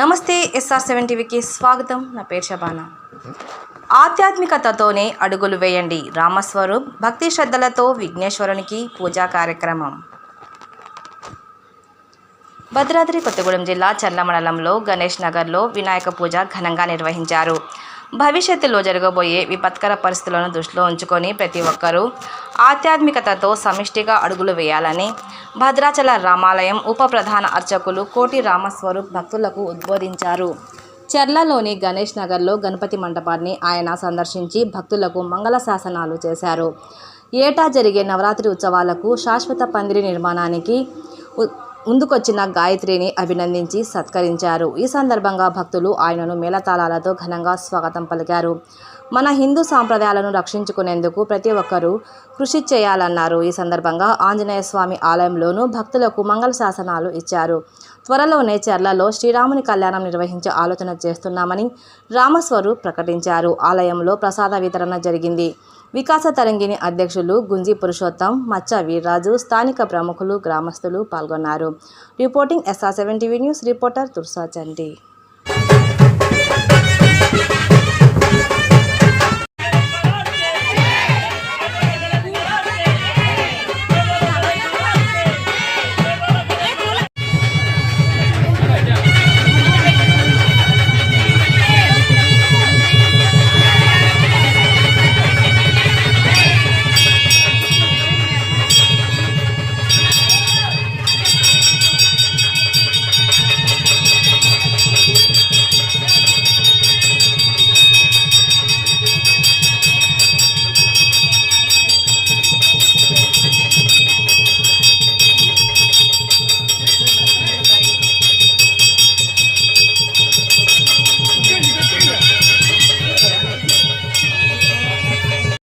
నమస్తే SR seven టీవీకి స్వాగతం. నా పేరు షబానా ఆధ్యాత్మికతతోనే అడుగులు వేయండి రామస్వరూప్ భక్తి శ్రద్ధలతో విఘ్నేశ్వరునికి పూజా కార్యక్రమం. భద్రాద్రి కొత్తగూడెం జిల్లా చర్ల మండలంలో గణేష్ నగర్లో వినాయక పూజ ఘనంగా నిర్వహించారు. భవిష్యత్తులో జరగబోయే విపత్కర పరిస్థితులను దృష్టిలో ఉంచుకొని ప్రతి ఒక్కరూ ఆధ్యాత్మికతతో సమిష్టిగా అడుగులు వేయాలని భద్రాచల రామాలయం ఉప ప్రధాన అర్చకులు కోటి రామస్వరూప్ భక్తులకు ఉద్బోధించారు. చెర్లలోని గణేష్ నగర్లో గణపతి మండపాన్ని ఆయన సందర్శించి భక్తులకు మంగళ శాసనాలు చేశారు. ఏటా జరిగే నవరాత్రి ఉత్సవాలకు శాశ్వత పందిరి నిర్మాణానికి ముందుకొచ్చిన గాయత్రిని అభినందించి సత్కరించారు. ఈ సందర్భంగా భక్తులు ఆయనను మేళతాళాలతో ఘనంగా స్వాగతం పలికారు. మన హిందూ సాంప్రదాయాలను రక్షించుకునేందుకు ప్రతి ఒక్కరూ కృషి చేయాలన్నారు. ఈ సందర్భంగా ఆంజనేయ స్వామి ఆలయంలోనూ భక్తులకు మంగళ శాసనాలు ఇచ్చారు. త్వరలోనే చెర్లలో శ్రీరాముని కళ్యాణం నిర్వహించే ఆలోచన చేస్తున్నామని రామస్వరూప్ ప్రకటించారు. ఆలయంలో ప్రసాద వితరణ జరిగింది. వికాస తరంగిణి అధ్యక్షులు గుంజి పురుషోత్తం మచ్చ వీర్రాజు స్థానిక ప్రముఖులు గ్రామస్తులు పాల్గొన్నారు. Reporting SR seven TV news reporter Tursa Chandi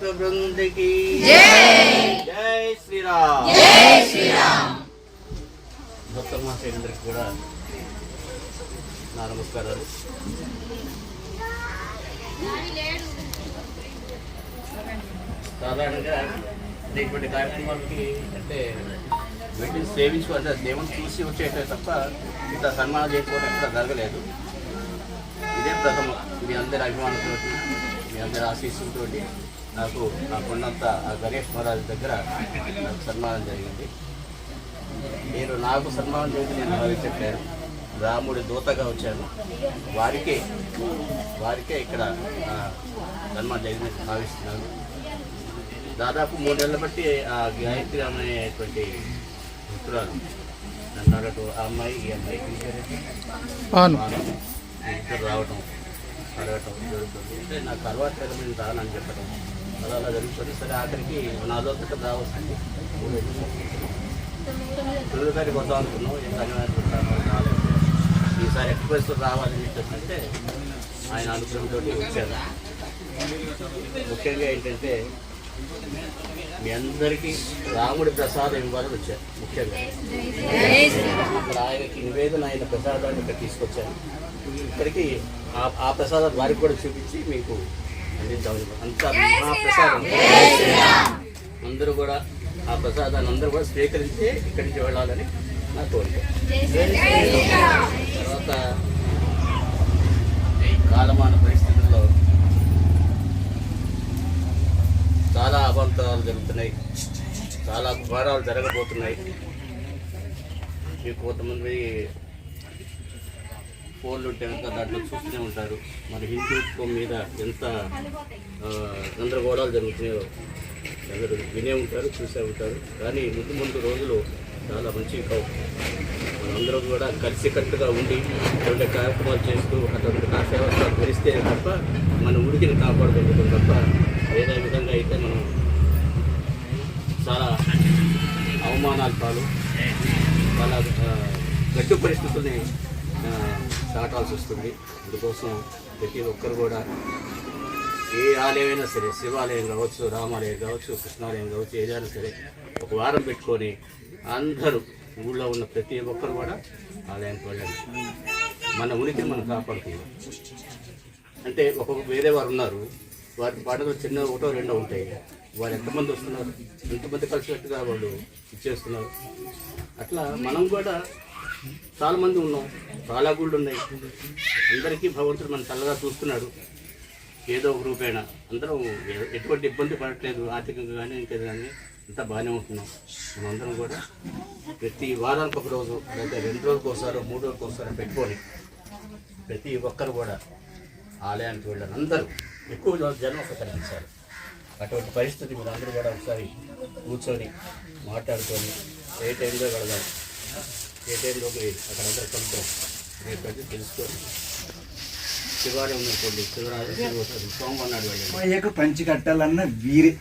భక్త బృందకి జై శ్రీరామ్ జై శ్రీరామ్ భక్త మహాశయులందరికీ కూడా నా నమస్కారాలు. సాధారణంగా ఇటువంటి కార్యక్రమాలకి అంటే వీటిని సేవించుకోవాలి దేవుని చూసి వచ్చేటే తప్ప ఇంత సన్మానం చేసుకోవడం ఎక్కడ జరగలేదు. ఇదే ప్రథమ. మీ అందరి అభిమానంతో మీ అందరి ఆశీస్సులతో నాకు నా కొండంత ఆ గణేష్ మహారాజ్ దగ్గర నాకు సన్మానం జరిగింది. నేను నాకు సన్మానం చేసి నేను భావించట్లేదు రాముడి దూతగా వచ్చాను. వారికే వారికే ఇక్కడ సన్మానం జరిగిందని భావిస్తున్నాను. దాదాపు మూడు నెలల బట్టి ఆ గాయత్రి అనేటువంటి మిత్రురాలు నన్ను ఆ అమ్మాయి ఈ అమ్మాయి ఇద్దరు రావటం అడగటం జరుగుతుంది. అంటే నాకు అలవాటు లేదు నేను రానని చెప్పడం అలా అలా జరుగుతుంది. సరే ఆఖరికి నాదో ఒకటి రావచ్చండి తొమ్మిది తారీఖు వద్దాం అనుకున్నాం. ఏం ధన్యవాదాలు ఈసారి ఎక్స్ప్రెస్ రావాలని చెప్పంటే ఆయన అనుగ్రహంతో వచ్చారు. ముఖ్యంగా ఏంటంటే మీ అందరికీ రాముడి ప్రసాదం ఇవ్వాలని వచ్చారు ముఖ్యంగా. ఇక్కడ ఆయనకి నివేదన ఆయన ప్రసాదాన్ని ఇక్కడ తీసుకొచ్చాను ఇక్కడికి ఆ- ఆ ప్రసాదం వారికి కూడా చూపించి మీకు అంత ఆ ప్రసాదం. అందరూ కూడా ఆ ప్రసాదాన్ని అందరూ కూడా స్వీకరించి ఇక్కడి నుంచి వెళ్ళాలని నా కోరిక. తర్వాత కాలమాన పరిస్థితుల్లో చాలా అవాంతరాలు జరుగుతున్నాయి. చాలా ఘోరాలు జరగబోతున్నాయి. మీకు కొంతమంది ఫోన్లు ఉంటే కనుక దాంట్లో చూస్తూనే ఉంటారు. మన హిందుత్వం మీద ఎంత గందరగోళాలు జరుగుతున్నాయో అందరూ వినే ఉంటారు చూసే ఉంటారు. కానీ ముందు ముందు రోజులు చాలా మంచివి కావు. మనందరం కూడా కలిసికట్టుగా ఉండి ఇటువంటి కార్యక్రమాలు చేస్తూ అటువంటి ఆ సేవలు భరిస్తే తప్ప మన ఉడికిని కాపాడుకుంటాం తప్ప వేరే విధంగా అయితే మనం చాలా అవమానాలు పాలు చాలా గట్టి పరిస్థితుల్ని ఆ, దాటాల్సి వస్తుంది. అందుకోసం ప్రతి ఒక్కరు కూడా ఏ ఆలయమైనా సరే శివాలయం కావచ్చు రామాలయం కావచ్చు కృష్ణాలయం కావచ్చు ఏదైనా సరే ఒక వారం పెట్టుకొని అందరూ ఊళ్ళో ఉన్న ప్రతి ఒక్కరు కూడా ఆలయానికి వెళ్ళండి. మన ఉనికిని మనం కాపాడుకుందాం. అంటే ఒక వేరే వారు ఉన్నారు. వారి పాటలు చిన్న ఒకటో రెండో ఉంటాయి. వారు ఎంతమంది వస్తున్నారు? ఎంతమంది కలిసినట్టుగా వాళ్ళు ఇచ్చేస్తున్నారు అట్లా మనం కూడా చాలా మంది ఉన్నాం. చాలా గుళ్ళు ఉన్నాయి. అందరికీ భగవంతుడు మన చల్లగా చూస్తున్నాడు. ఏదో ఒక రూపేణ. అందరం ఎటువంటి ఇబ్బంది పడట్లేదు. ఆర్థికంగా కానీ ఇంకేది కానీ అంతా బాగానే ఉంటున్నాం. మనందరం కూడా ప్రతి వారానికి ఒక రోజు లేదా రెండు రోజులకు ఒకసారి మూడు రోజులకు ఒకసారి పెట్టుకొని ప్రతి ఒక్కరు కూడా ఆలయానికి వెళ్ళాలి. అందరూ ఎక్కువ జనం ఒక కనిపించాలి అటువంటి పరిస్థితి మీరు అందరూ కూడా ఒకసారి కూర్చొని మాట్లాడుకొని ఏ టైంలో వెళదాం? ఏ టైంలోకి అక్కడ అందరూ కలుద్దాం రేపు అయితే తెలుసుకొని శివాలయం ఉందనుకోండి శివరాత్రి సోమవారం నాడు వెళ్ళండి. మా పంచి కట్టాలన్న వీరే.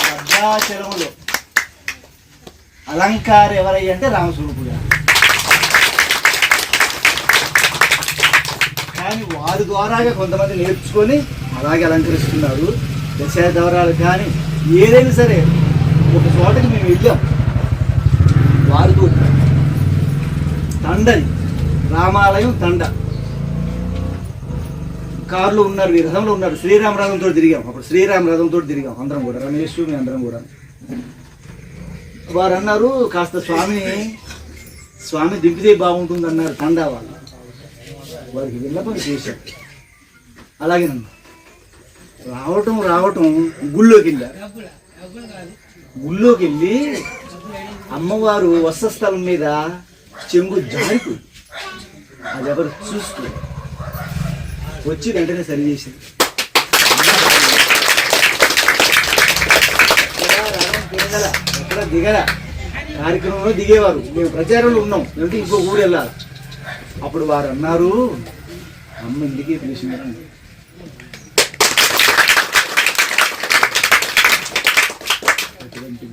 భద్రాచలంలో అలంకార ఎవరయ్య అంటే రామస్వరూపుడు కానీ వారి ద్వారాగా కొంతమంది నేర్చుకొని అలాగే అలంకరిస్తున్నారు. దశాదవరాలు కానీ ఏదైనా సరే ఒక చోటకి మేము వెళ్ళాం. వారితో తండని రామాలయం తండ. కారులో ఉన్నారు ఈ రథంలో ఉన్నారు. శ్రీరామ రథంతో తిరిగాం. అప్పుడు శ్రీరామ రథంతో తిరిగాం. అందరం కూడా రమేష్ మీ అందరం కూడా. వారు అన్నారు కాస్త స్వామిని స్వామి దింపితే బాగుంటుంది అన్నారు తండా వాళ్ళు. వారికి విన్నపం చేశారు. అలాగే రావటం రావటం గుళ్ళోకి వెళ్ళారు. గుళ్ళోకి వెళ్ళి అమ్మవారు వస్త్రస్థలం మీద చెంగు జారిపోయి అది ఎవరు చూస్తూ వచ్చి వెంటనే సరి చేసింది ఎక్కడ దిగల? కార్యక్రమంలో దిగేవారు. మేము ప్రచారంలో ఉన్నాం. అంటే ఇంకో ఊరు వెళ్ళాలి? అప్పుడు వారు అన్నారు అమ్మ ఇంటికి పిలిచినారు అటువంటి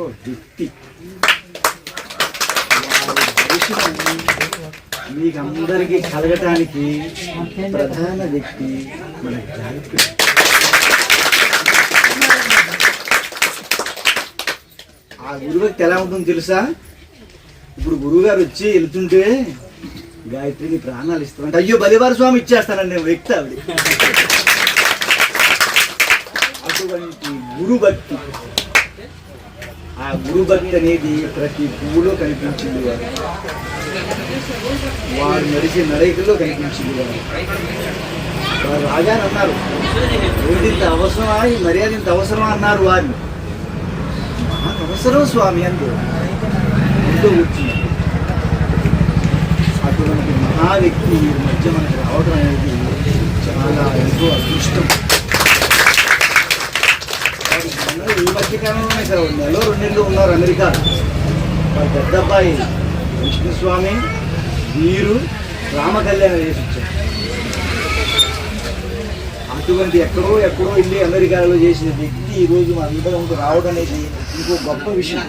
గొప్ప వ్యక్తి మీకు అందరికీ కలగటానికి ప్రధాన వ్యక్తి మన గాయత్రి ఆ గురువుకి ఎలా ఉంటుందో తెలుసా? ఇప్పుడు గురువుగారు వచ్చి వెళ్తుంటే గాయత్రికి ప్రాణాలు ఇస్తామంటే అయ్యో బలివారి స్వామి ఇచ్చేస్తానండి నేను వ్యక్తి ఆవిడ అటువంటి గురుభక్తి. ఆ గురు అనేది ప్రతి పువ్వులో కనిపించింది వారు. వారు నడిచే నడైకల్లో కనిపించింది వారు. వారు రాగానే అన్నారు. ఇంత అవసరమా? ఈ మర్యాద ఇంత అవసరమా? అన్నారు వారిని. మాకు అవసరం స్వామి అందు ఎంతో వచ్చింది అటువంటి మహా వ్యక్తి మధ్య మనకి రావడం అనేది చాలా ఎంతో అదృష్టం వారు అమెరికాలోనే ఈ సార్ రెండు నెలలు ఉన్నారు అమెరికా. మా పెద్ద అబ్బాయి విష్ణుస్వామి వీరు రామకళ్యాణం చేసి వచ్చారు అటువంటి ఎక్కడో ఎక్కడో వెళ్ళి అమెరికాలో చేసిన వ్యక్తి ఈ రోజు అందరం రావడం అనేది ఇంకో గొప్ప విషయం.